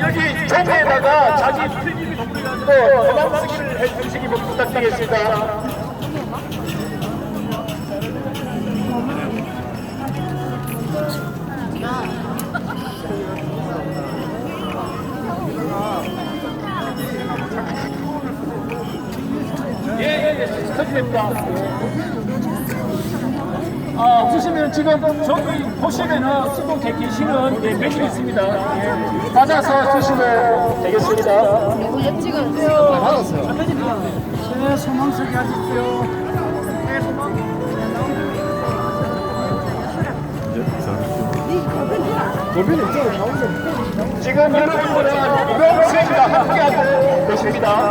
여기 전에다가 자기 필기를 또 도장 쓰기를 해주시기 부탁드리겠습니다. 스톱입니다. 아 보시면 지금 저기 보시면은 수동 대기실은 예, 메뉴 있습니다. 예, 받아서 쓰시면 되겠습니다. 네, 소망석이 하십시오. 네, 소망. 지금 여러분들은 이병수가 함께하고 계십니다.